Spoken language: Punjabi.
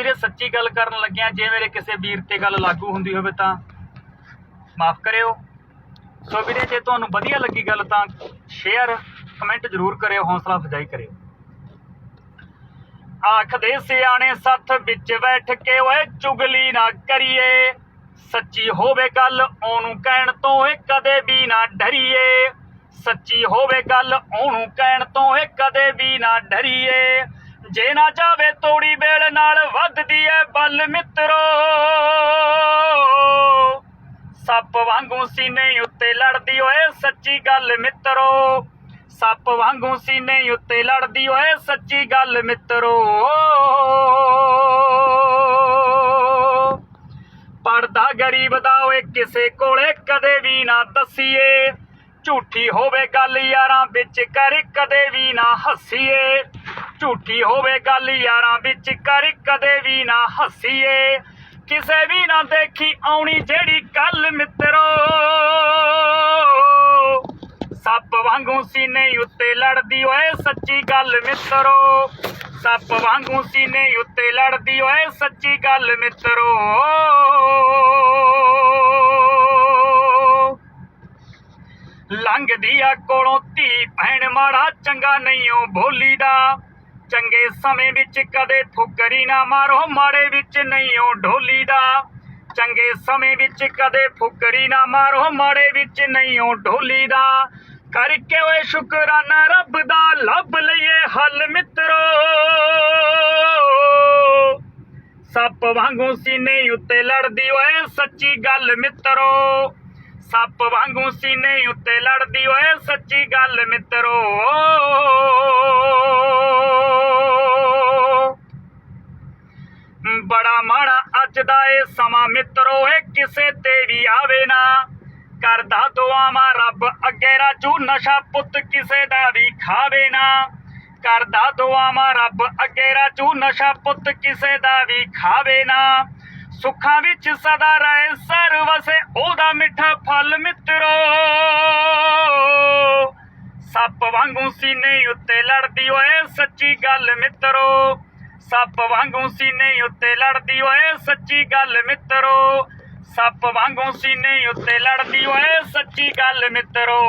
ਵੀਰੇ, ਸੱਚੀ ਗੱਲ ਕਰਨ ਲੱਗਿਆ, ਜੇ ਮੇਰੇ ਕਿਸੇ ਵੀਰ ਤੇ ਗੱਲ ਲਾਗੂ ਹੁੰਦੀ ਹੋਵੇ ਤਾਂ। ਮਾਫ ਕਰਿਓ। ਸੋ ਵੀਰੇ, ਜੇ ਤੁਹਾਨੂੰ ਵਧੀਆ ਲੱਗੀ ਗੱਲ ਤਾਂ ਸ਼ੇਅਰ ਕਮੈਂਟ ਜ਼ਰੂਰ ਕਰਿਓ, ਹੌਸਲਾ ਅਫਜ਼ਾਈ ਕਰਿਓ। ਆਖਦੇ, ਸਿਆਣੇ ਸੱਥ ਵਿੱਚ ਬੈਠ ਕੇ ਓਏ ਚੁਗਲੀ ਨਾ ਕਰੀਏ। ਸੱਚੀ ਹੋਵੇ ਗੱਲ, ਉਹਨੂੰ ਕਹਿਣ ਤੋਂ ਏ ਕਦੇ ਵੀ ਨਾ ਡਰੀਏ। ਸੱਚੀ ਹੋਵੇ ਗੱਲ, ਉਹਨੂੰ ਕਹਿਣ ਤੋਂ ਏ ਕਦੇ ਵੀ ਨਾ ਡਰੀਏ। ਜੇ ਨਾ ਜਾਵੇ ਤੋੜੀ ਵੇਲ ਨਾਲ ਵੱਧਦੀ ਏ ਬਲ ਮਿੱਤਰੋ। ਸੱਪ ਵਾਂਗੂ ਸੀਨੇ ਉੱਤੇ ਲੜਦੀ ਓਏ ਸੱਚੀ ਗੱਲ ਮਿੱਤਰੋ। ਸੱਪ ਵਾਂਗੂ ਸੀਨੇ ਉੱਤੇ ਲੜਦੀ ਓਏ ਸੱਚੀ ਗੱਲ ਮਿੱਤਰੋ। ਪੜਦਾ ਗਰੀਬ ਦਾ ਓਏ ਕਿਸੇ ਕੋਲੇ ਕਦੇ ਵੀ ਨਾ ਦਸੀਏ। ਝੂਠੀ ਹੋਵੇ ਗੱਲ ਯਾਰਾਂ ਵਿੱਚ ਕਰ ਕਦੇ ਵੀ ਨਾ ਹੱਸੀਏ। ਝੂਠੀ ਹੋਵੇ ਗੱਲ ਯਾਰਾਂ ਵਿੱਚ ਕਰ ਕਦੇ ਵੀ ਨਾ ਹੱਸੀਏ। ਕਿਸੇ ਵੀ ਨਾ ਦੇਖੀ ਆਉਣੀ ਜਿਹੜੀ ਕੱਲ ਮਿੱਤਰੋ। ਸੱਪ ਵਾਂਗੂ ਸੀਨੇ ਉੱਤੇ ਲੜਦੀ ਓਏ ਸੱਚੀ ਗੱਲ ਮਿੱਤਰੋ। ਸੱਪ ਵਾਂਗੂ ਸੀਨੇ ਉੱਤੇ ਲੜਦੀ ਓਏ ਸੱਚੀ ਗੱਲ ਮਿੱਤਰੋ। ਲੰਘਦੀ ਆ ਕੋਲੋਂ ਧੀ ਭੈਣ ਮਾੜਾ ਚੰਗਾ ਨਹੀਂ ਓ ਭੋਲੀ ਦਾ ਸਮੇਂ ਵਿੱਚ ਕਦੇ ਫੁਕਰੀ ਨਾ ਮਾਰੋ, ਮਾੜੇ ਵਿੱਚ ਨਹੀਂ ਓ ਢੋਲੀ ਦਾ। ਚੰਗੇ ਸਮੇਂ ਵਿੱਚ ਕਦੇ ਫੁਕਰੀ ਨਾ ਮਾਰੋ, ਮਾੜੇ ਵਿੱਚ ਨਹੀਂ ਓ ਢੋਲੀ ਦਾ। ਕਰਕੇ ਓਏ ਸ਼ੁਕਰਾਨਾ, ਰੱਬ ਦਾ ਲੱਭ ਲਈਏ ਹੱਲ ਮਿੱਤਰੋ। ਸੱਪ ਵਾਂਗੂ ਸੀਨੇ ਉੱਤੇ ਲੜਦੀ ਓਏ ਸੱਚੀ ਗੱਲ ਮਿੱਤਰੋ। ਸੱਪ ਵਾਂਗੂ ਸੀਨੇ ਉੱਤੇ ਲੜਦੀ ਓਏ ਸੱਚੀ ਗੱਲ ਮਿੱਤਰੋ। ਬੜਾ ਮਾੜਾ, ਅੱਜ ਦਾ ਇਹ ਸਮਾਂ ਮਿੱਤਰੋ, ਇਹ ਕਿਸੇ ਤੇ ਵੀ ਆਵੇ ਨਾ। ਕਰਦਾ ਦੁਆਵਾਂ ਰੱਬ, ਅੱਗੇ ਰਾਜੂ ਨਸ਼ਾ ਪੁੱਤ ਕਿਸੇ ਦਾ ਵੀ ਖਾਵੇ ਨਾ। ਕਰਦਾ ਦੁਆਵਾਂ ਰੱਬ, ਅੱਗੇ ਰਾਜੂ ਨਸ਼ਾ ਪੁੱਤ ਕਿਸੇ ਦਾ ਵੀ ਖਾਵੇ ਨਾ। ਸੁੱਖਾਂ ਵਿੱਚ ਸਦਾ ਰਹੇ ਸਰ ਵਸੇ, ਉਹਦਾ ਮਿੱਠਾ ਫਲ ਮਿੱਤਰੋ। ਸੱਪ ਵਾਂਗੂ ਸੀਨੇ ਉੱਤੇ ਲੜਦੀ ਓਏ, ਸੱਚੀ ਗੱਲ ਮਿੱਤਰੋ। ਸੱਪ ਵਾਂਗੂ ਸੀਨੇ ਉੱਤੇ ਲੜਦੀ ਓਏ, ਸੱਚੀ ਗੱਲ ਮਿੱਤਰੋ। ਸੱਪ ਵਾਂਗੂ ਸੀਨੇ ਉੱਤੇ ਲੜਦੀ ਓਏ, ਸੱਚੀ ਗੱਲ ਮਿੱਤਰੋ।